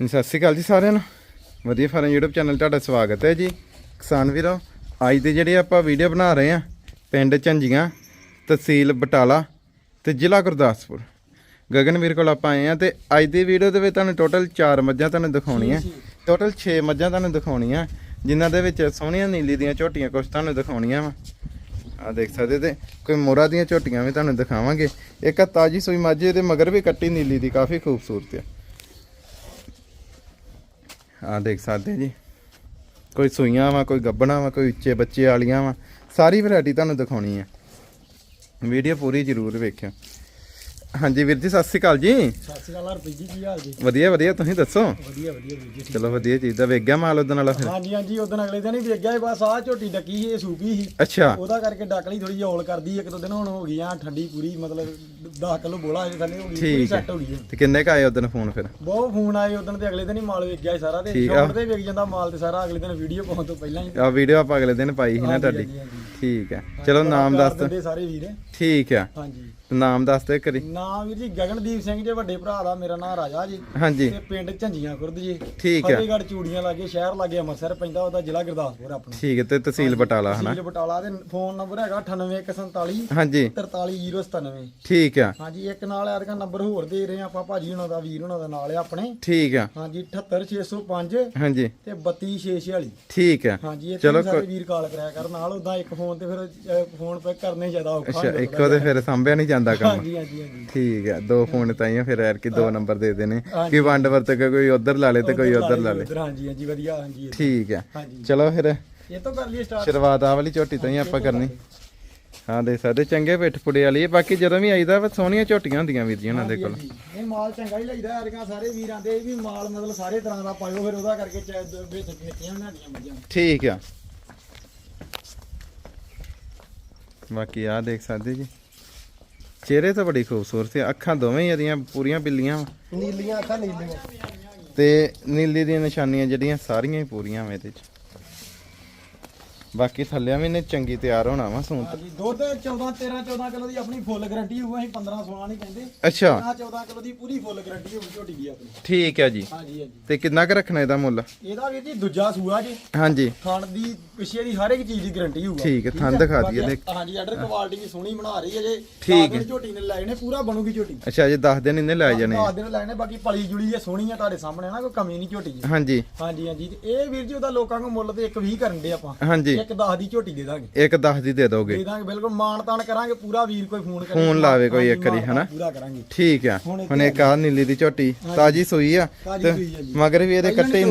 ਸਤਿ ਸ਼੍ਰੀ ਅਕਾਲ ਜੀ ਸਾਰਿਆਂ ਨੂੰ। ਵਧੀਆ ਫਾਰਮ YouTube ਚੈਨਲ ਤੁਹਾਡਾ ਸਵਾਗਤ ਹੈ ਜੀ। ਕਿਸਾਨ ਵੀਰੋ ਅੱਜ ਦੇ ਜਿਹੜੇ ਆਪਾਂ ਵੀਡੀਓ ਬਣਾ ਰਹੇ ਆ ਪਿੰਡ ਝੰਜੀਆਂ ਤਹਿਸੀਲ ਬਟਾਲਾ ਤੇ ਜ਼ਿਲ੍ਹਾ ਗੁਰਦਾਸਪੁਰ। ਗਗਨ ਵੀਰ ਕੋਲ ਆਪਾਂ ਆਏ ਆ ਤੇ ਅੱਜ ਦੀ ਵੀਡੀਓ ਦੇ ਵਿੱਚ ਤੁਹਾਨੂੰ ਟੋਟਲ 4 ਮੱਝਾਂ ਤੁਹਾਨੂੰ ਦਿਖਾਉਣੀਆਂ ਟੋਟਲ 6 ਮੱਝਾਂ ਤੁਹਾਨੂੰ ਦਿਖਾਉਣੀਆਂ ਜਿਨ੍ਹਾਂ ਦੇ ਵਿੱਚ ਸੋਹਣੀਆਂ ਨੀਲੀ ਦੀਆਂ ਝੋਟੀਆਂ ਕੁਝ ਤੁਹਾਨੂੰ ਦਿਖਾਉਣੀਆਂ ਵਾ। ਆ ਦੇਖ ਸਕਦੇ ਤੇ ਕੋਈ ਮੋਰਾ ਦੀਆਂ ਝੋਟੀਆਂ ਵੀ ਤੁਹਾਨੂੰ ਦਿਖਾਵਾਂਗੇ। ਇੱਕ ਆ ਤਾਜੀ ਸੂਈ ਮੱਝ ਇਹਦੇ ਮਗਰ ਵੀ ਕੱਟੀ ਨੀਲੀ ਦੀ ਕਾਫੀ ਖੂਬਸੂਰਤ ਆ। ਆ ਦੇਖ ਸਕਦੇ ਜੀ। ਕੋਈ ਸੂਈਆਂ ਵਾ, ਕੋਈ ਗੱਬਣਾ ਵਾ, ਕੋਈ ਉੱਚੇ ਬੱਚੇ ਵਾਲੀਆਂ ਵਾ। ਸਾਰੀ ਵੈਰਾਈਟੀ ਤੁਹਾਨੂੰ ਦਿਖਾਉਣੀ ਆ। ਵੀਡੀਓ ਪੂਰੀ ਜ਼ਰੂਰ ਵੇਖਿਓ। ਹਾਂਜੀ ਵੀਰ ਜੀ ਸਤਿ ਸ਼੍ਰੀ ਅਕਾਲ ਜੀ। ਸਤਿ ਸ਼੍ਰੀ ਅਕਾਲ ਹਰਪ੍ਰੀਤ ਜੀ ਕੀ ਹਾਲ ਜੀ? ਵਧੀਆ ਵਧੀਆ ਤੁਸੀਂ ਦੱਸੋ? ਵਧੀਆ ਵਧੀਆ ਵੀਰ ਜੀ ਚਲੋ ਵਧੀਆ ਚੀਜ਼ ਦਾ ਵੇਖ ਗਿਆ ਮਾਲ ਉਹਦੇ ਨਾਲ ਫਿਰ। ਹਾਂਜੀ ਹਾਂਜੀ ਉਦੋਂ ਅਗਲੇ ਦਿਨ ਹੀ ਵੇਖ ਗਿਆ ਸੀ, ਬਸ ਆਹ ਝੋਟੀ ਡੱਕੀ ਸੀ ਇਹ ਸੂਪੀ ਸੀ। ਅੱਛਾ। ਉਹਦਾ ਕਰਕੇ ਡੱਕ ਲਈ ਥੋੜੀ ਜਿਹੀ ਔਲ ਕਰਦੀ ਇੱਕ ਦੋ ਦਿਨ ਹੁਣ ਹੋ ਗਈਆਂ ਠੰਡੀ ਪੂਰੀ ਮਤਲਬ 10 ਕਿਲੋ ਬੋਲਾ ਅਜੇ ਥੱਲੇ ਹੋ ਗਈ ਪੂਰੀ ਠੀਕ ਹੈ। ਸੈੱਟ ਹੋ ਗਈ ਹੈ। ਤੇ ਕਿੰਨੇ ਕ ਆਏ ਉਹਦਨ ਫੋਨ ਫਿਰ? ਬਹੁਤ ਫੋਨ ਆਏ ਉਦੋਂ ਤੇ ਅਗਲੇ ਦਿਨ ਹੀ ਮਾਲ ਵੇਖ ਗਿਆ ਸੀ ਸਾਰਾ ਤੇ ਠੀਕ ਆ। ਸ਼ੌਟ ਤੇ ਵੇਖ ਜਾਂਦਾ ਮਾਲ ਤੇ ਸਾਰਾ ਅਗਲੇ ਦਿਨ ਵੀਡੀਓ ਪਾਉਣ ਤੋਂ ਪਹਿਲਾਂ ਹੀ। ਆ ਵੀਡੀਓ ਆਪਾਂ ਅਗਲੇ ਦਿਨ ਪਾਈ ਸੀ ਨਾ ਹਾਂਜੀ, ਤੁਹਾਡੀ। ਹਾਂਜੀ, ਹਾਂਜੀ। ਠੀਕ ਹੈ। ਚਲੋ ਨਾਮ ਦੱਸ ਦਿੰਦੇ ਸਾਰੇ ਵੀਰ। ਠੀਕ ਹੈ ਹਾਂਜੀ। ਨਾਮ ਦੱਸ ਦੇ ਕਰੀ ਨਾਮ ਵੀਰ ਜੀ ਗਗਨਦੀਪ ਸਿੰਘ ਜੇ ਵੱਡੇ ਭਰਾ ਦਾ ਮੇਰਾ ਨਾਮ ਰਾਜਾ ਜੀ। ਹਾਂਜੀ। ਤੇ ਪਿੰਡ ਝੰਜੀਆਂ ਖੁਰਦ ਜੀ। ਠੀਕ ਹੈ ਫਤਿਹਗੜ੍ਹ ਚੂੜੀਆਂ ਲਾਗੇ ਸ਼ਹਿਰ ਲਾਗੇ ਅੰਮ੍ਰਿਤਸਰ ਪੈਂਦਾ ਉਹਦਾ ਜ਼ਿਲ੍ਹਾ ਗੁਰਦਾਸਪੁਰ ਆਪਣਾ। ਠੀਕ ਹੈ ਤੇ ਤਹਿਸੀਲ ਬਟਾਲਾ ਹਨਾ? ਤਹਿਸੀਲ ਬਟਾਲਾ ਦੇ ਫੋਨ ਨੰਬਰ ਹੈਗਾ 98147 ਹਾਂਜੀ। 43097 ਠੀਕ ਆ। ਹਾਂਜੀ ਇੱਕ ਨਾਲ ਐਦਕਾ ਨੰਬਰ ਹੋਰ ਦੇ ਰਹੇ ਆ ਆਪਾਂ ਭਾਜੀ ਉਹਨਾਂ ਦਾ ਵੀਰ ਉਹਨਾਂ ਦਾ ਨਾਲ ਆ ਆਪਣੇ। ਠੀਕ ਆ। ਹਾਂਜੀ 78605 ਹਾਂਜੀ। ਤੇ 32646 ਠੀਕ ਆ। ਹਾਂਜੀ ਚਲੋ ਸਾਰੇ ਵੀਰ ਕਾਲ ਕਰਿਆ ਕਰ ਨਾਲ ਉਦਾਂ ਇੱਕ ਫੋਨ ਤੇ ਫਿਰ ਫੋਨ ਪੇ ਕਰਨੇ ਜ਼ਿਆਦਾ ਔਖਾ ਅੱਛਾ ਇੱਕੋ ਤੇ ਫਿਰ ਸੰਭਿਆ ਨਹੀਂ ਜਾਂਦਾ। ਕੰਮ। ਹਾਂਜੀ ਹਾਂਜੀ ਹਾਂਜੀ। ਠੀਕ ਆ ਦੋ ਫੋਨ ਤਾਈਆਂ ਫਿਰ ਯਾਰ ਕਿ ਦੋ ਨੰਬਰ ਦੇ ਦੇਣੇ। ਕਿ ਵੰਡ ਵਰਤ ਕੇ ਕੋਈ ਉਧਰ ਲਾ ਲੇ ਤੇ ਕੋਈ ਉਧਰ ਲਾ ਲੇ ਉੱਧਰ, ਹਾਂਜੀ ਹਾਂਜੀ ਵਧੀਆ ਹਾਂਜੀ ਠੀਕ ਹਾਂਜੀ। ਚਲੋ ਫਿਰ ਇਹ ਤੋਂ ਕਰ ਲਈਏ ਸਟਾਰਟ ਸ਼ੁਰੂਆਤ ਆ ਵਾਲੀ ਝੋਟੀ ਤੋਂ ਹੀ ਆਪਾਂ ਕਰਨੀ। ਹਾਂ ਦੇ ਸਕਦੇ ਚੰਗੇ ਪਿੱਠ ਪੁੜੇ ਵਾਲੀ ਆ। ਬਾਕੀ ਜਦੋਂ ਵੀ ਆਈਦਾ ਵਾ ਸੋਹਣੀਆਂ ਝੋਟੀਆਂ ਹੁੰਦੀਆਂ ਵੀਰ ਜੀ ਉਹਨਾਂ ਦੇ ਕੋਲ। ਇਹ ਮਾਲ ਚੰਗਾ ਹੀ ਲਈਦਾ ਅਰਗਾ ਸਾਰੇ ਵੀਰਾਂ ਦੇ ਇਹ ਵੀ ਮਾਲ ਮਤਲਬ ਸਾਰੇ ਤਰ੍ਹਾਂ ਦਾ ਪਾਇਓ ਫਿਰ ਉਹਦਾ ਕਰਕੇ ਵਿੱਚ ਨਿੱਕੀਆਂ ਬਣਾਉਣੀਆਂ ਮੱਝਾਂ। ਠੀਕ ਆ। ਬਾਕੀ ਆ ਦੇਖ ਸਕਦੇ ਜੀ। ਚਿਹਰੇ ਤਾਂ ਬੜੀ ਖੂਬਸੂਰਤ ਆ ਅੱਖਾਂ ਦੋਵੇਂ ਹੀ ਇਹਦੀਆਂ ਪੂਰੀਆਂ ਬਿੱਲੀਆਂ ਵਾਂ। ਨੀਲੀਆਂ ਅੱਖਾਂ ਨੀਲੀਆਂ ਤੇ ਨੀਲੀ ਦੀਆਂ ਨਿਸ਼ਾਨੀਆਂ ਜਿਹੜੀਆਂ ਸਾਰੀਆਂ ਹੀ ਪੂਰੀਆਂ ਵੇ ਇਹਦੇ ਚ ਬਾਕੀ ਥੱਲਿਆਂ ਵੀ ਨੇ ਚੰਗੀ ਤਿਆਰ ਹੋਣਾ ਵਾ ਸੂਤ ਹਾਂਜੀ ਦੁੱਧ 14 13 14 ਕਿਲੋ ਦੀ ਆਪਣੀ ਫੁੱਲ ਗਾਰੰਟੀ ਹੋਊ ਅਸੀਂ 15 16 ਨਹੀਂ ਕਹਿੰਦੇ। ਅੱਛਾ। ਆ 14 ਕਿਲੋ ਦੀ ਪੂਰੀ ਫੁੱਲ ਗਾਰੰਟੀ ਹੋਊ ਝੋਟੀ ਦੀ ਆਪਣੀ। ਠੀਕ ਹੈ ਜੀ। ਹਾਂਜੀ ਹਾਂਜੀ। ਤੇ ਕਿੰਨਾ ਕੁ ਰੱਖਣਾ ਇਹਦਾ ਮੁੱਲ? ਇਹਦਾ ਵੀਰ ਜੀ ਦੂਜਾ ਸੂਆ ਜੀ। ਹਾਂਜੀ। ਖਾਣ ਦੀ ਪਿੱਛੇ ਦੀ ਹਰ ਇੱਕ ਚੀਜ਼ ਦੀ ਗਾਰੰਟੀ ਹੋਊਗਾ ਠੀਕ ਹੈ, ਥਣ ਦਿਖਾ ਦਈਏ ਦੇਖ। ਹਾਂਜੀ ਆਰਡਰ ਕੁਆਲਿਟੀ ਵੀ ਸੋਹਣੀ ਬਣਾ ਰਹੀ ਹੈ ਜੇ। ਠੀਕ ਹੈ ਝੋਟੀ ਨੇ ਲਾਏ ਨੇ ਪੂਰਾ ਬਣੂਗੀ ਝੋਟੀ। ਅੱਛਾ ਜੇ 10 ਦਿਨ ਇਹਨੇ ਲੈ ਜਾਣੇ ਆ। ਦਸ ਦਿਨ ਲਾਏ ਨੇ ਬਾਕੀ ਪਲੀ ਜੁਲੀ ਹੈ ਸੋਹਣੀ ਹੈ ਤੁਹਾਡੇ ਸਾਹਮਣੇ ਨਾ ਕੋਈ ਕਮੀ ਨਹੀਂ ਝੋਟੀ ਦੀ। ਹਾਂਜੀ। ਹਾਂਜੀ ਹਾਂਜੀ। ਇਹ ਵੀਰ ਜੀ ਉਹਦਾ ਲੋਕਾਂ ਨੂੰ ਮੁੱਲ ਤੇ ਇੱਕ 20 ਕਰਨ ਦੇ ਆਪਾਂ। ਹਾਂਜੀ। ਇੱਕ 10 ਦੀ ਝੋਟੀ ਦੇ ਦਾਂਗੇ। ਇੱਕ 10 ਦੀ ਦੇ ਦੋਗੇ। ਦੇ ਦਾਂਗੇ ਬਿਲਕੁਲ ਮਾਣ ਤਾਣ ਕਰਾਂਗੇ ਪੂਰਾ ਵੀਰ ਕੋਈ ਫੋਨ ਕਰੇ। ਫੋਨ ਲਾਵੇ ਕੋਈ ਇੱਕ ਵਾਰੀ, ਹਨਾ? ਪੂਰਾ ਕਰਾਂਗੇ। ਠੀਕ ਆ। ਹੁਣ ਇੱਕ ਆ ਨੀਲੀ ਦੀ ਝੋਟੀ ਤਾਜੀ ਸੂਈ ਆ। ਆ। ਮਗਰ ਵੀ ਇਹਦੇ ਕੱਟੇ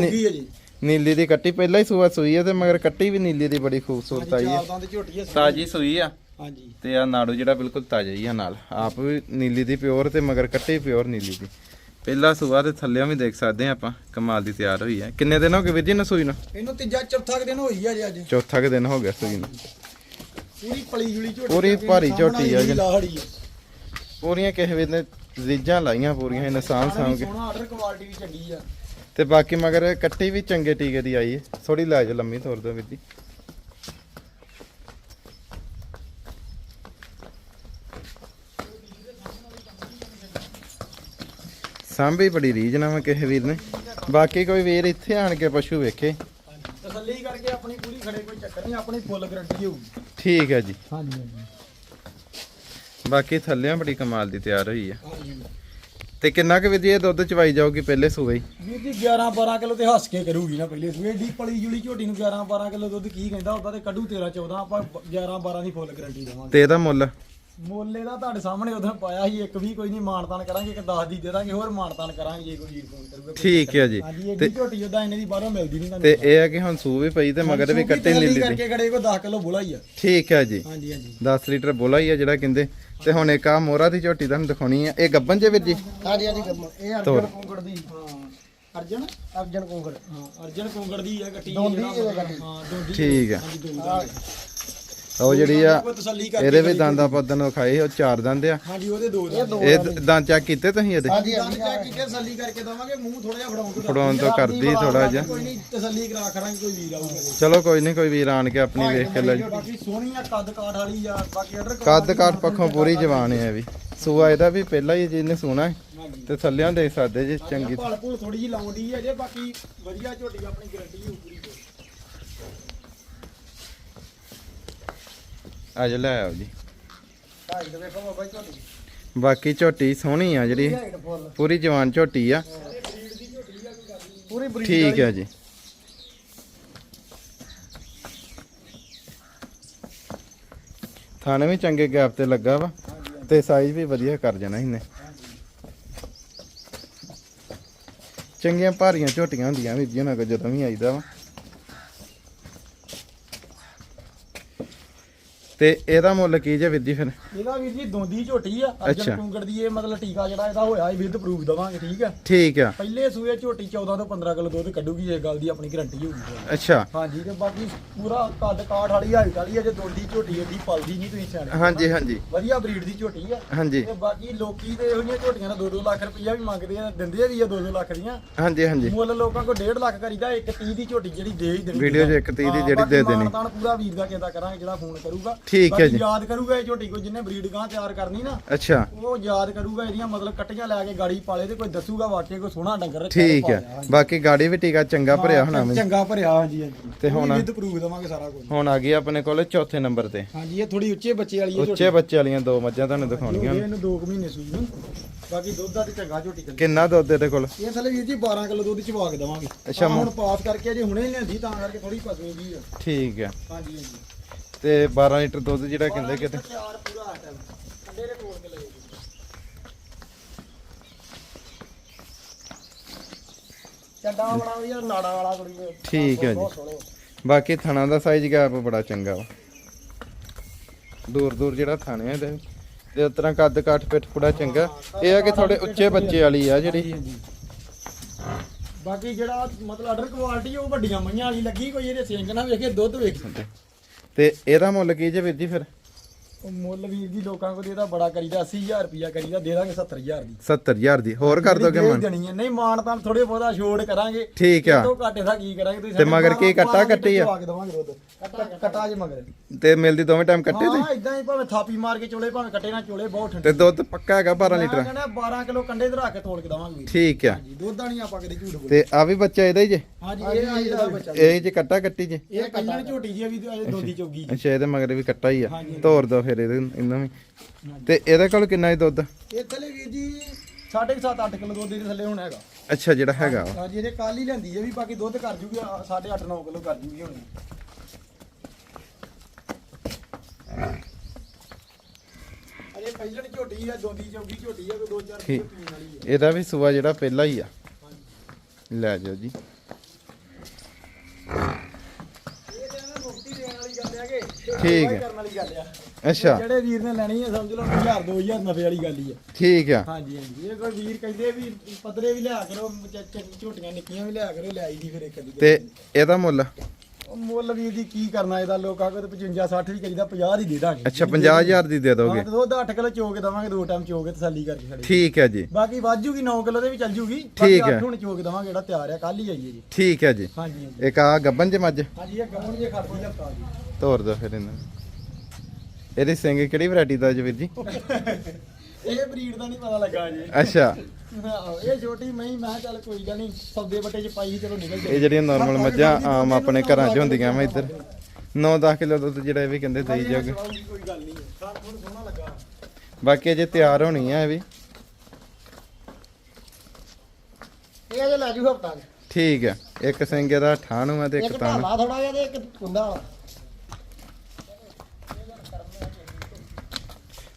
ਨੀਲੀ ਦੀ ਕੱਟੀ ਪਹਿਲਾਂ ਹੀ ਸੂਆ ਸੂਈ ਆ ਤੇ ਮਗਰ ਕੱਟੀ ਵੀ ਨੀਲੀ ਦੀ ਬੜੀ ਖੂਬਸੂਰਤ ਆਈ ਹੈ ਤਾਜੀ ਸੂਈ ਆ। ਹਾਂਜੀ। ਤੇ ਆ ਨਾੜੂ ਜਿਹੜਾ ਬਿਲਕੁਲ ਤਾਜ਼ਾ ਹੀ ਆ ਨਾਲ। ਆਪ ਵੀ ਨੀਲੀ ਦੀ ਪਿਓਰ ਤੇ ਮਗਰ ਕੱਟੀ ਪਿਓਰ ਨੀਲੀ ਦੀ। ਪਹਿਲਾ ਸੂਆ ਤੇ ਥੱਲਿਆਂ ਵੀ ਦੇਖ ਸਕਦੇ ਆ ਆਪਾਂ ਕਮਾਲ ਦੀ ਤਿਆਰ ਹੋਈ ਹੈ। ਕਿੰਨੇ ਦਿਨ ਹੋ ਗਏ ਵੀਰ ਜੀ ਨਾ ਸੂਈ ਨੂੰ? ਇਹਨੂੰ ਤੀਜਾ ਚੌਥਾ ਕੁ ਦਿਨ ਹੋਈ ਆ ਜੀ ਅੱਜ। ਚੌਥਾ ਕੁ ਦਿਨ ਹੋ ਗਿਆ ਸੂਈ ਨੂੰ। ਪੂਰੀ ਪਲੀ ਜੁਲੀ ਝੋਟੀ ਪੂਰੀ ਭਾਰੀ ਝੋਟੀ ਆ ਜੀ। ਲਾਹੜੀ ਪੂਰੀਆਂ ਕਿਸੇ ਵੇਲੇ ਨੇ ਰੀਝਾਂ ਲਾਈਆਂ ਪੂਰੀਆਂ ਇਹਨੇ ਸਾਂਭ ਸਾਂਭ ਕੇ। ਸੋਹਣਾ ਆਰਡਰ ਕੁਆਲਿਟੀ ਵੀ ਚੰਗੀ ਆ। ਤੇ ਬਾਕੀ ਮਗਰ ਕੱਟੀ ਵੀ ਚੰਗੇ ਟੀਕੇ ਦੀ ਆਈ ਹੈ ਥੋੜੀ ਲੈ ਜਾ ਲੰਮੀ ਤੋਰ ਦਿਓ ਵੀਰ ਜੀ। ਸਾਂਭੀ ਬੜੀ ਰੀਝ ਨਾ ਵਾ ਕਿਸੇ ਵੀਰ ਨੇ। ਬਾਕੀ ਕੋਈ ਵੀਰ ਇੱਥੇ ਆਣ ਕੇ ਪਸ਼ੂ ਵੇਖੇ। ਤਸੱਲੀ ਕਰਕੇ ਆਪਣੀ ਪੂਰੀ ਖੜੇ ਕੋਈ ਚੱਕਰ ਨਹੀਂ ਆਪਣੀ ਫੁੱਲ ਗਾਰੰਟੀ ਹੋਊਗੀ। ਠੀਕ ਹੈ ਜੀ। ਹਾਂਜੀ ਬਾਕੀ ਥੱਲਿਆਂ ਬੜੀ ਕਮਾਲ ਦੀ ਤਿਆਰ ਹੋਈ ਆ। ਹਾਂਜੀ ਤੇ ਕਿੰਨਾ ਕੁ ਇਹ ਦੁੱਧ ਚਵਾਈ ਜਾਊਗੀ ਪਹਿਲੇ ਸੂਏ? ਹੀ? ਵੀਰ ਜੀ 11 12 ਕਿਲੋ ਤੇ ਹੱਸ ਕੇ ਕਰੂਗੀ ਨਾ ਪਹਿਲੇ ਸੂਏ। ਡੀ ਪਲੀ ਜੁਲੀ ਝੋਟੀ ਨੂੰ 11 12 ਕਿਲੋ ਦੁੱਧ ਕੀ ਕਹਿੰਦਾ ਉਹਦਾ ਤੇ ਕੱਢੂ 13 14 ਆਪਾਂ 11 12 ਦੀ ਫੁੱਲ ਗਾਰੰਟੀ ਦੇਵਾਂਗੇ। ਤੇ ਇਹਦਾ ਮੁੱਲ? ਮੋਲੇ ਦਾ ਤੁਹਾਡੇ ਸਾਹਮਣੇ ਉਦੋਂ ਪਾਇਆ ਸੀ ਇੱਕ ਵੀ ਕੋਈ ਨਹੀਂ ਮਾਨਤਾਨ ਕਰਾਂਗੇ ਇੱਕ 10 ਦੀ ਦੇ ਦਾਂਗੇ ਹੋਰ ਮਾਨਤਾਨ ਕਰਾਂਗੇ ਜੇ ਕੋਈ ਵੀਰ ਫੋਨ ਕਰੂਗਾ ਠੀਕ ਹੈ ਜੀ। ਹਾਂਜੀ ਇਹ ਝੋਟੀ ਉਹਦਾ ਇਹਨੇ ਦੀ ਬਾਹਰੋਂ ਮਿਲਦੀ ਨਹੀਂ ਤੇ ਇਹ ਆ ਕਿ ਹੁਣ ਸੂ ਵੀ ਪਈ ਤੇ ਮਗਰ ਵੀ ਕੱਟੀ ਨੀਲੀ ਦੀ। ਕਰਕੇ ਖੜੇ ਕੋ 10 ਕਿਲੋ ਬੋਲਾ ਹੀ ਆ। ਠੀਕ ਹੈ ਜੀ। ਹਾਂਜੀ ਹਾਂਜੀ। 10 ਲੀਟਰ ਬੋਲਾ ਹੀ ਆ ਜਿਹੜਾ ਕਹਿੰਦੇ। ਤੇ ਹੁਣ ਇੱਕ ਆ ਮੋਰਾ ਦੀ ਝੋਟੀ ਤੁਹਾਨੂੰ ਦਿਖਾਉਣੀ ਆ। ਇਹ ਗੱਬਨ ਜੇ ਵੀਰ ਜੀ? ਹਾਂਜੀ ਹਾਂਜੀ ਗੱਮ ਇਹ। ਅਰਜਨ ਕੋਂਗੜ ਦੀ। ਹਾਂ। ਅਰਜਨ? ਅਰਜਨ ਕੋਂਗੜ ਹਾਂ ਅਰਜਨ ਕੋਂਗੜ ਦੀ ਆ ਗੱਟੀ। ਹਾਂ ਦੋਂਦੀ। ਠੀਕ ਆ ਹਾਂਜੀ ਦੋਂਦੀ। ਉਹ ਜਿਹੜੀ ਆ ਕੋਈ ਤਸੱਲੀ ਕਰਕੇ ਇਹਦੇ ਵੀ ਦੰਦ ਆਪਾਂ ਵਿਖਾਏ ਉਹ ਚਾਰ ਦੰਦ ਆ। ਹਾਂਜੀ ਉਹਦੇ ਦੋ ਦੰਦ ਇਹ ਦੰਦ ਚੈੱਕ ਕੀਤੇ ਤੁਸੀਂ ਇਹਦੇ? ਹਾਂਜੀ ਦੰਦ ਹਾਂਜੀ। ਚੈੱਕ ਕੀਤੇ ਤਸੱਲੀ ਕਰਕੇ ਦਵਾਂਗੇ ਮੂੰਹ ਥੋੜਾ ਜਿਹਾ ਫੜਾਉਂ ਤੋਂ ਫੜਾਉਣ ਤੋਂ ਕਰਦੀ ਥੋੜਾ ਜਿਹਾ। ਕੋਈ ਨਹੀਂ ਤਸੱਲੀ ਕਰਾ ਖੜਾਂਗੇ ਕੋਈ ਵੀਰ ਆਊਗਾ ਚਲੋ ਕੋਈ ਨਹੀਂ ਕੋਈ ਵੀਰ ਆਣ ਕੇ ਆਪਣੀ ਵੇਖ ਕੇ ਲੈ ਜਾਊ। ਬਾਕੀ ਸੋਹਣੀ ਆ ਕੱਦ ਕਾਠ ਵਾਲੀ ਆ ਬਾਕੀ ਆਰਡਰ ਕੱਦ ਕਾਠ ਪੱਖੋਂ ਪੂਰੀ ਜਵਾਨ ਹੈ ਵੀ। ਸੂਆ ਇਹਦਾ ਵੀ ਪਹਿਲਾਂ ਹੀ ਜਿਹਨੇ ਸੋਣਾ ਹੈ ਤੇ ਥੱਲਿਆਂ ਦੇ ਸਕਦੇ ਜੀ ਚੰਗੀ ਭਲ ਭੁਲ ਥੋੜੀ ਜੀ ਲਾਉਂਦੀ ਹੈ ਜੇ ਬਾਕੀ ਵਧੀਆ ਝੋਟੀ ਆਪਣੀ ਗਾਰੰਟੀ ਹੋ ਪੂਰੀ ਅੱਜ ਲੈ ਆਓ ਜੀ। ਢਾਈ ਦੇ ਵੇਖੋ ਬਾਬਾ ਜੀ ਝੋਟੀ ਬਾਕੀ ਝੋਟੀ ਸੋਹਣੀ ਆ ਜਿਹੜੀ। ਫੁੱਲ ਪੂਰੀ ਜਵਾਨ ਝੋਟੀ ਆ। ਪੂਰੀ ਬਰੀਡ ਠੀਕ ਹੈ ਜੀ। ਥਾਣੇ ਵੀ ਚੰਗੇ ਗੈਪ ਤੇ ਲੱਗਾ ਵਾ ਤੇ ਸਾਈਜ਼ ਵੀ ਵਧੀਆ ਕਰ ਜਾਣਾ ਇਹਨੇ। ਚੰਗੀਆਂ ਭਾਰੀਆਂ ਝੋਟੀਆਂ ਹੁੰਦੀਆਂ ਵੀਰ ਜੀ ਉਹਨਾਂ ਕੋਲ ਜਦੋਂ ਵੀ ਆਈਦਾ ਵਾ। ਤੇ ਇਹਦਾ ਮੁੱਲ ਕੀ ਜੇ ਜੀ ਫਿਰ? ਇਹਦਾ ਵੀਰ ਜੀ ਦੋਂਦੀ ਝੋਟੀ ਆ। ਅੱਛਾ। ਅਰਜਨ ਟੁੰਗੜ ਦੀ ਇਹ ਮਤਲਬ ਟੀਕਾ ਜਿਹੜਾ ਇਹਦਾ ਹੋਇਆ ਇਹ ਵਿਦ ਪ੍ਰੂਫ ਦਵਾਂਗੇ ਠੀਕ ਆ? ਠੀਕ ਆ। ਪਹਿਲੇ ਸੂਏ ਝੋਟੀ 14 ਤੋਂ 15 ਕਿਲੋ ਦੁੱਧ ਕੱਢੂਗੀ ਇਹ ਗੱਲ ਦੀ ਆਪਣੀ ਗਾਰੰਟੀ ਹੋਊਗੀ। ਅੱਛਾ। ਹਾਂਜੀ ਤੇ ਬਾਕੀ ਪੂਰਾ ਕੱਦ ਕਾਠ ਵਾਲੀ ਹਾਈਟ ਵਾਲੀ ਹੈ ਜੇ ਦੋਂਦੀ ਝੋਟੀ ਏਡੀ ਪਲਦੀ ਨਹੀਂ ਤੁਸੀਂ ਸਿਆਣੇ। ਹਾਂਜੀ ਹਾਂਜੀ। ਵਧੀਆ ਬਰੀਡ ਦੀ ਝੋਟੀ ਆ। ਹਾਂਜੀ। ਤੇ ਬਾਕੀ ਲੋਕੀ ਤੇ ਇਹੋ ਜਿਹੀਆਂ ਝੋਟੀਆਂ ਦਾ 2-2 ਲੱਖ ਰੁਪਈਆ ਵੀ ਮੰਗਦੇ ਆ ਦਿੰਦੇ ਵੀ ਆ 2-2 ਲੱਖ ਦੀਆਂ। ਹਾਂਜੀ ਹਾਂਜੀ। ਮੁੱਲ ਲੋਕਾਂ ਕੋ 1.5 ਲੱਖ ਕਰੀਦਾ ਇੱਕ 30 ਦੀ ਝੋਟੀ ਜਿਹੜੀ ਦੇ ਹੀ ਦੇਣੀ ਵੀਡੀਓ 'ਚ ਇੱਕ 30 ਦੀ ਜਿਹੜੀ ਦੇ ਦੇਣੀ। ਤਾਂ ਪੂਰਾ ਵੀਰ ਦਾ ਕਿਹਦਾ ਕਰਾਂਗੇ ਜਿਹੜਾ ਫੋਨ ਕਰੂਗਾ। ਠੀਕ ਹੈ ਬਾਕੀ ਜੀ। ਯਾਦ ਕਰੂਗਾ ਇਹ ਝੋਟੀ ਕੋ ਜਿੰਨੇ ਬਰੀਡ ਗਾਂ ਤਿਆਰ ਕਰਨੀ ਨਾ ਅੱਛਾ। ਉਹ ਯਾਦ ਕਰੂਗਾ ਇਹਦੀਆਂ ਮਤਲਬ ਕੱਟੀਆਂ ਲੈ ਕੇ ਗਾੜੀ ਪਾਲੇ ਤੇ ਕੋਈ ਦੱਸੂਗਾ ਵਾਕਿਆ ਕੋਈ ਸੋਹਣਾ ਡੰਗਰ ਰੱਖਿਆ ਠੀਕ ਹੈ। ਬਾਕੀ ਗਾੜੀ ਵੀ ਟੀਕਾ ਚੰਗਾ ਭਰਿਆ ਹੋਣਾ ਵਾ। ਚੰਗਾ ਭਰਿਆ ਹਾਂਜੀ ਹਾਂਜੀ। ਤੇ ਹੁਣ- ਵਿਦ ਪ੍ਰੂਫ ਦਵਾਂਗੇ ਸਾਰਾ ਕੁਝ। ਹੁਣ ਆ ਗਈ ਆਪਣੇ ਕੋਲ ਚੌਥੇ ਨੰਬਰ ਤੇ। ਹਾਂਜੀ ਇਹ ਥੋੜੀ ਉੱਚੇ ਬੱਚੇ ਵਾਲੀ ਹੈ ਉੱਚੇ ਬੱਚੇ ਵਾਲੀਆਂ ਦੋ ਮੱਝਾਂ ਤੁਹਾਨੂੰ ਝੋਟੀ ਦਿਖਾਉਣੀਆਂ। ਇਹਨੂੰ 2 ਮਹੀਨੇ ਸੂਈ ਨੂੰ ਬਾਕੀ ਦੁੱਧ ਦਾ ਤੇ ਚੰਗਾ ਝੋਟੀ ਕੱਢੀ ਕਿੰਨਾ ਦੁੱਧ ਇਹਦੇ ਕੋਲ? ਇਹ ਥੱਲੇ ਵੀਰ ਜੀ 12 ਕਿਲੋ ਦੁੱਧ ਚਵਾ ਕੇ ਦਵਾਂਗੇ। ਅੱਛਾ, ਆਹ ਹੁਣ ਪਾਸ ਕਰਕੇ ਜੇ ਹੁਣੇ ਲਿਆਂਦੀ ਤਾਂ ਕਰਕੇ ਥੋੜੀ ਆ। ਠੀਕ ਹੈ। ਹਾਂਜੀ ਹਾਂਜੀ। ਤੇ 12 ਲੀਟਰ ਦੁੱਧ ਜਿਹੜਾ ਕਹਿੰਦੇ ਕਿਤੇ ਚਾਰ ਪੂਰਾ ਆ ਟਾਈਮ ਠੰਡੇ ਦੇ ਤੋੜ ਕੇ ਲਏ ਚੱਡਾ ਬਣਾ ਵੀ ਨਾੜਾ ਵਾਲਾ ਕੁੜੀ ਦੇ ਠੀਕ ਹੈ ਜੀ। ਸੋਹਣੇ। ਬਾਕੀ ਥਣਾ ਦਾ ਸਾਈਜ਼ ਗੈਪ ਬੜਾ ਚੰਗਾ ਵਾ। ਦੂਰ ਦੂਰ ਜਿਹੜਾ ਥਾਣੇ ਆ ਇਹਦੇ ਤੇ ਉਸ ਤਰ੍ਹਾਂ ਕੱਦ ਕਾਠ ਪਿੱਠ ਪੂੜਾ ਚੰਗਾ। ਇਹ ਆ ਕਿ ਥੋੜੇ ਉੱਚੇ ਬੱਚੇ ਵਾਲੀ ਆ ਜਿਹੜੀ। ਬਾਕੀ ਜਿਹੜਾ ਮਤਲਬ ਆਰਡਰ ਕੁਆਲਿਟੀ ਉਹ ਵੱਡੀਆਂ ਮਈਆਂ ਵਾਲੀ ਲੱਗੀ ਕੋਈ ਇਹਦੇ ਸਿੰਗ ਨਾ ਵੇਖੇ ਦੁੱਧ ਵੇਖ। ਤੇ ਇਹਦਾ ਮੁੱਲ ਕੀ ਜੇ ਵੀਰ ਜੀ ਫਿਰ? ਉਹ ਮੁੱਲ ਵੀਰ ਜੀ ਲੋਕਾਂ ਕੋਲ ਇਹਦਾ ਬੜਾ ਕਰੀਦਾ 80000 ਰੁਪਿਆ ਕਰੀਦਾ ਦੇ ਦਾਂਗੇ 70000 ਦੀ। 70000 ਦੀ ਹੋਰ ਕਰ ਦੋਗੇ ਜਿਹੜੀ ਮਨ? ਦੇਣੀ ਹੈ। ਨਹੀਂ ਮਾਨ ਤਾਂ ਥੋੜੇ ਬਹੁਤਾ ਛੋੜ ਕਰਾਂਗੇ। ਠੀਕ ਆ। ਤੋਂ ਘਾਟੇ ਦਾ ਕੀ ਕਰਾਂਗੇ ਤੁਸੀਂ ਤੇ ਮਗਰ ਕੀ ਕੱਟਾ ਕੱਟੀ ਆ? ਆ ਕੇ ਦਵਾਂਗੇ ਦੁੱਧ। ਕੱਟਾ ਕੱਟਾ ਜੇ ਮਗਰ। ਤੇ ਮਿਲਦੀ ਦੋਵੇਂ ਟਾਈਮ ਕੱਟੇ ਤੇ? ਹਾਂ ਇਦਾਂ ਹੀ ਭਾਵੇਂ ਥਾਪੀ ਮਾਰ ਕੇ ਚੋਲੇ ਭਾਵੇਂ ਕੱਟੇ ਨਾ ਚੋਲੇ ਬਹੁਤ ਠੰਡੇ। ਤੇ ਦੁੱਧ ਪੱਕਾ ਹੈਗਾ 12 ਲੀਟਰ? ਮੈਂ ਕਹਿੰਦਾ 12 ਕਿਲੋ ਕੰਡੇ ਤੇ ਰੱਖ ਕੇ ਤੋੜ ਕੇ ਦਵਾਂਗੇ ਵੀਰ ਠੀਕ ਆ। ਹਾਂਜੀ ਦੁੱਧ ਦਾ ਨਹੀਂ ਆਪਾਂ ਕਦੇ ਝੂਠ ਬੋਲ ਤੇ ਆ ਵੀ ਬੱਚਾ ਇਹਦਾ ਹੀ ਜੇ? ਹਾਂਜੀ ਇਹ ਆਈ ਦਾ ਬੱਚਾ। ਇਹ ਜੇ ਕੱਟਾ ਕੱਟੀ ਜੇ? ਇਹ ਕੱਲਣ ਝੋਟੀ ਜੀ ਆ ਵੀ ਅਜੇ ਦੋਦੀ ਚੋਗੀ ਅੱਛਾ ਇਹਦੇ ਮਗਰ ਵੀ ਕੱਟਾ ਹੀ ਆ। ਤੋਰ ਦੋ ਫਿਰ। ਇਹਦੇ ਇਹਨਾਂ ਵੀ। ਤੇ ਇਹਦੇ ਕੋਲ ਕਿੰਨਾ ਹੀ ਦੁੱਧ? ਇਹ ਥੱਲੇ ਵੀਰ ਜੀ 7.5 8 ਕਿਲੋ ਦੁੱਧ ਦੇ ਥੱਲੇ ਹੁਣ ਹੈਗਾ। ਅੱਛਾ ਜਿਹੜਾ ਹੈਗਾ ਵਾ। ਹਾਂਜੀ ਇਹਦੇ ਕੱਲ ਹੀ ਲੈਂਦੀ ਹੈ ਵੀ ਬਾਕੀ ਦੁੱਧ ਕਰ ਜੂਗੀ 8.5 9 ਕਿਲੋ ਕਰ ਜੂਗੀ ਹੁਣ। ਅਜੇ ਪਹਿਲਣ ਝੋਟੀ ਆ ਦੋਦੀ ਚੌਗੀ ਝੋਟੀ ਆ ਕੋਈ ਦੋ ਚਾਰ ਠੀਕ। ਕਿਲੋ ਪੀਣ ਵਾਲੀ ਆ। ਇਹਦਾ ਵੀ ਸੂਆ ਜਿਹੜਾ ਪਹਿਲਾ ਹੀ ਆ। ਲੈ ਜਾਓ ਜੀ। ਕਿ ਠੀਕ ਹੈ। ਕਰਨ ਵਾਲੀ ਗੱਲ ਆ। ਅੱਛਾ। ਜਿਹੜੇ ਵੀਰ ਨੇ ਲੈਣੀ ਹੈ ਸਮਝ ਲਓ 1000 2000 ਨਫੇ ਵਾਲੀ ਗੱਲ ਹੀ ਆ। ਠੀਕ ਆ। ਹਾਂਜੀ ਹਾਂਜੀ। ਇਹ ਕੋਈ ਵੀਰ ਕਹਿੰਦੇ ਵੀ ਪਤਰੇ ਵੀ ਲਿਆ ਕਰੋ ਝੋਟੀਆਂ ਨਿੱਕੀਆਂ ਵੀ ਲਿਆ ਕਰੋ ਲੈ ਆਈ ਦੀ ਫਿਰ ਇੱਕ ਦੀ ਤੇ ਇਹਦਾ ਮੁੱਲ? ਮੁੱਲ ਵੀਰ ਜੀ ਕੀ ਕਰਨਾ ਇਹਦਾ? ਲੋਕਾਂ ਕੋਲ ਤੇ 55 60 ਵੀ ਕਰੀਦਾ 50 ਦੀ ਦੇ ਦਾਂਗੇ। ਅੱਛਾ 50000 ਦੀ ਦੇ ਦੋਗੇ। ਹਾਂ, ਦੁੱਧ 8 ਕਿਲੋ ਚੋ ਕੇ ਦਵਾਂਗੇ ਦੋ ਟਾਈਮ ਚੋ ਕੇ ਤਸੱਲੀ ਕਰਕੇ ਖੜੇ। ਠੀਕ ਹੈ ਜੀ। ਬਾਕੀ ਵਾਜੂਗੀ 9 ਕਿਲੋ ਦੇ ਵੀ ਚੱਲ ਜੂਗੀ। ਠੀਕ ਹੈ। 8 ਹੁਣ ਚੋ ਕੇ ਦਵਾਂਗੇ ਜਿਹੜਾ ਤਿਆਰ ਆ ਕੱਲ ਹੀ ਆਈਏ ਜੀ। ਠੀਕ ਹੈ ਜੀ। ਹਾਂਜੀ ਇੱਕ ਆ ਗੱਬਨ ਚ ਮੱਝ? ਹਾਂਜੀ ਇਹ ਗਮਣ ਜੇ ਖਾਪੀ ਦਾ ਪਾ ਜੀ ਤੋਰ ਦੋ ਫਿਰ ਇਹਨਾਂ ਨੂੰ। ਇਹਦੀ ਸਿੰਘ ਕਿਹੜੀ ਵੈਰਾਈਟੀ ਦਾ ਜੀ ਵੀਰ ਜੀ? ਇਹ ਬਰੀਡ ਦਾ ਨਹੀਂ ਪਤਾ ਲੱਗਾ ਜੀ। ਅੱਛਾ। ਇਹ ਛੋਟੀ ਮਹੀਂ ਮੈਂ ਚੱਲ ਕੋਈ ਗੱਲ ਨਹੀਂ ਸੌਦੇ ਬੱਟੇ ਚ ਪਾਈ ਚਲੋ ਨਿਕਲ ਇਹ ਜਿਹੜੀਆਂ ਨਾਰਮਲ ਮੱਝਾਂ ਆਮ ਆਪਣੇ ਘਰਾਂ 'ਚ ਹੁੰਦੀਆਂ ਵਾ ਇੱਧਰ। 9-10 ਕਿਲੋ ਦੁੱਧ ਜਿਹੜਾ ਇਹ ਵੀ ਕਹਿੰਦੇ ਦੇਈ ਜਾਓਗੇ। ਕੋਈ ਗੱਲ ਨਹੀਂ ਖਾਣ ਥੋੜਾ ਸੋਹਣਾ ਲੱਗਾ। ਬਾਕੀ ਅਜੇ ਤਿਆਰ ਹੋਣੀ ਆ ਇਹ ਵੀ। ਇਹ ਅਜੇ ਲੈ ਜੂ ਹਫਤਾ ਠੀਕ ਹੈ ਇੱਕ ਸਿੰਘ ਇਹਦਾ ਠਾਣੂ ਆ ਤੇ ਇੱਕ ਇੱਕ ਤਾਂ ਢਾਲਾ ਥੋੜਾ ਜਿਹਾ ਤੇ ਇੱਕ ਵਾ।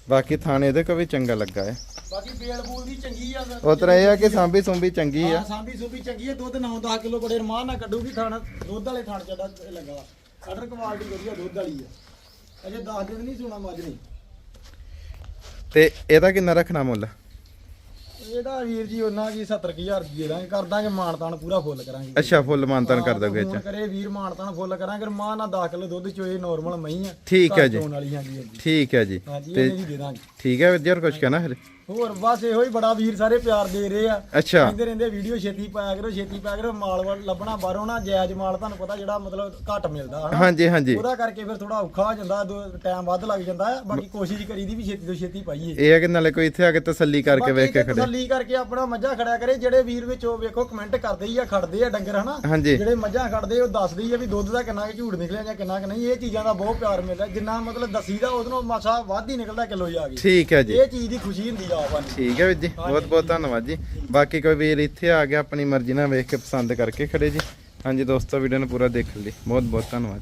ਬਾਕੀ ਥਾਣੇ ਇਹਦੇ ਕੋ ਵੀ ਚੰਗਾ ਲੱਗਾ ਹੈ। ਬਾਕੀ ਬੇਲ ਬੂਲ ਦੀ ਚੰਗੀ ਆ ਉਹ ਤਰ੍ਹਾਂ ਇਹ ਆ ਕਿ ਸਾਂਭੀ ਸੁੰਭੀ ਚੰਗੀ ਆ। ਸਾਂਭੀ ਸੁਭੀ ਚੰਗੀ ਆ ਦੁੱਧ 9-10 ਕਿਲੋ ਬੜੇ ਰਮਾਨ ਨਾਲ ਕੱਢੂਗੀ ਥਾਣਾ ਦੁੱਧ ਵਾਲੇ ਥਾਣ ਚੱਡਾ ਲੱਗਾ ਆਰਡਰ ਕੁਆਲਿਟੀ ਵਧੀਆ ਦੁੱਧ ਵਾਲੀ ਆ। ਅਜੇ 10 ਦਿਨ ਨਹੀਂ ਸੁਣਾ ਮੱਝ ਤੇ ਇਹਦਾ ਕਿੰਨਾ ਰੱਖਣਾ ਮੁੱਲ? ਇਹਦਾ ਵੀਰ ਜੀ ਉਹਨਾਂ ਕੀ 70000 ਰੁਪਏ ਦਾਂਗੇ ਕਰ ਦਾਂਗੇ ਮਾਨਤਾਨ ਪੂਰਾ ਫੁੱਲ ਕਰਾਂਗੇ। ਅੱਛਾ ਫੁੱਲ ਮਾਨਤਨ ਕਰ ਦੋਗੇ ਅੱਛਾ। ਕਰੇ ਵੀਰ ਮਾਨਤਾਨ ਫੁੱਲ ਕਰਾਂਗੇ ਮਾਂ ਨਾਲ 10 ਕਿਲੋ ਦੁੱਧ ਚੋਏ ਨਾਰਮਲ ਮਹੀਂ ਆ ਠੀਕ ਹੈ ਜੀ। ਠੀਕ ਹੈ ਜੀ। ਹਾਂਜੀ ਤੇ ਇਹ ਨਹੀਂ ਦੇ ਦਾਂਗੇ। ਠੀਕ ਹੈ ਵੀਰ ਜੀ ਹੋਰ ਕੁਝ ਕਹਿਣਾ ਫਿਰ? ਹੋਰ ਬਸ ਇਹੋ ਹੀ ਬੜਾ ਵੀਰ ਸਾਰੇ ਪਿਆਰ ਦੇ ਰਹੇ ਆ। ਅੱਛਾ। ਕਹਿੰਦੇ ਰਹਿੰਦੇ ਵੀਡੀਓ ਛੇਤੀ ਪਾਇਆ ਕਰੋ ਛੇਤੀ ਪਾਇਆ ਕਰੋ ਮਾਲ ਲੱਭਣਾ ਬਾਹਰੋਂ ਨਾ ਜਾਇਜ਼ ਮਾਲ ਤੁਹਾਨੂੰ ਪਤਾ ਜਿਹੜਾ ਮਤਲਬ ਘੱਟ ਮਿਲਦਾ ਹਨਾ? ਹਾਂਜੀ ਹਾਂਜੀ। ਉਹਦਾ ਕਰਕੇ ਫਿਰ ਥੋੜਾ ਔਖਾ ਹੋ ਜਾਂਦਾ ਟਾਈਮ ਵੱਧ ਲੱਗ ਜਾਂਦਾ ਬਾਕੀ ਕੋਸ਼ਿਸ਼ ਕਰੀਦੀ ਵੀ ਛੇਤੀ ਤੋਂ ਛੇਤੀ ਪਾਈਏ। ਇਹ ਹੈ ਕਿ ਨਾਲੇ ਕੋਈ ਇੱਥੇ ਆ ਕੇ ਤਸੱਲੀ ਕਰਕੇ ਵੇਖ ਕੇ ਖੜੇ। ਤਸੱਲੀ ਕਰਕੇ ਆਪਣਾ ਮੱਝਾਂ ਖੜਿਆ ਕਰੇ ਜਿਹੜੇ ਵੀਰ ਵਿੱਚ ਉਹ ਵੇਖੋ ਕਮੈਂਟ ਕਰਦੇ ਹੀ ਆ ਖੜਦੇ ਆ ਡੰਗਰ ਹਨਾ? ਹਾਂਜੀ। ਜਿਹੜੇ ਮੱਝਾਂ ਖੜਦੇ ਉਹ ਦੱਸਦੇ ਹੀ ਆ ਵੀ ਦੁੱਧ ਦਾ ਕਿੰਨਾ ਕੁ ਝੂਠ ਨਿਕਲਿਆ ਜਾਂ ਕਿੰਨਾ ਕੁ ਨਹੀਂ ਇਹ ਚੀਜ਼ਾਂ ਦਾ ਬਹੁਤ ਪਿਆਰ ਮਿਲਦਾ ਜਿੰਨਾ ਮਤਲਬ ਦੱਸੀਦਾ ਉਹਦੇ ਮਾਸਾ ਵੱਧ ਹੀ ਨਿਕਲਦਾ ਕਿਲੋ ਜਾ ਕੇ। ਠੀਕ ਹੈ ਜੀ। ਇਹ ਚੀਜ਼ ਦੀ ਖੁਸ਼ੀ ਹੁੰਦੀ ਆ। ਠੀਕ ਹੈ ਵੀਰ ਜੀ, ਬਹੁਤ ਬਹੁਤ ਧੰਨਵਾਦ ਜੀ। ਬਾਕੀ ਕੋਈ ਵੀਰ ਇੱਥੇ ਆ ਗਿਆ ਆਪਣੀ ਮਰਜ਼ੀ ਨਾਲ ਵੇਖ ਕੇ ਪਸੰਦ ਕਰਕੇ ਖੜੇ ਜੀ। ਹਾਂਜੀ ਦੋਸਤੋ ਵੀਡੀਓ ਨੂੰ ਪੂਰਾ ਦੇਖਣ ਲਈ। ਬਹੁਤ ਬਹੁਤ ਧੰਨਵਾਦ।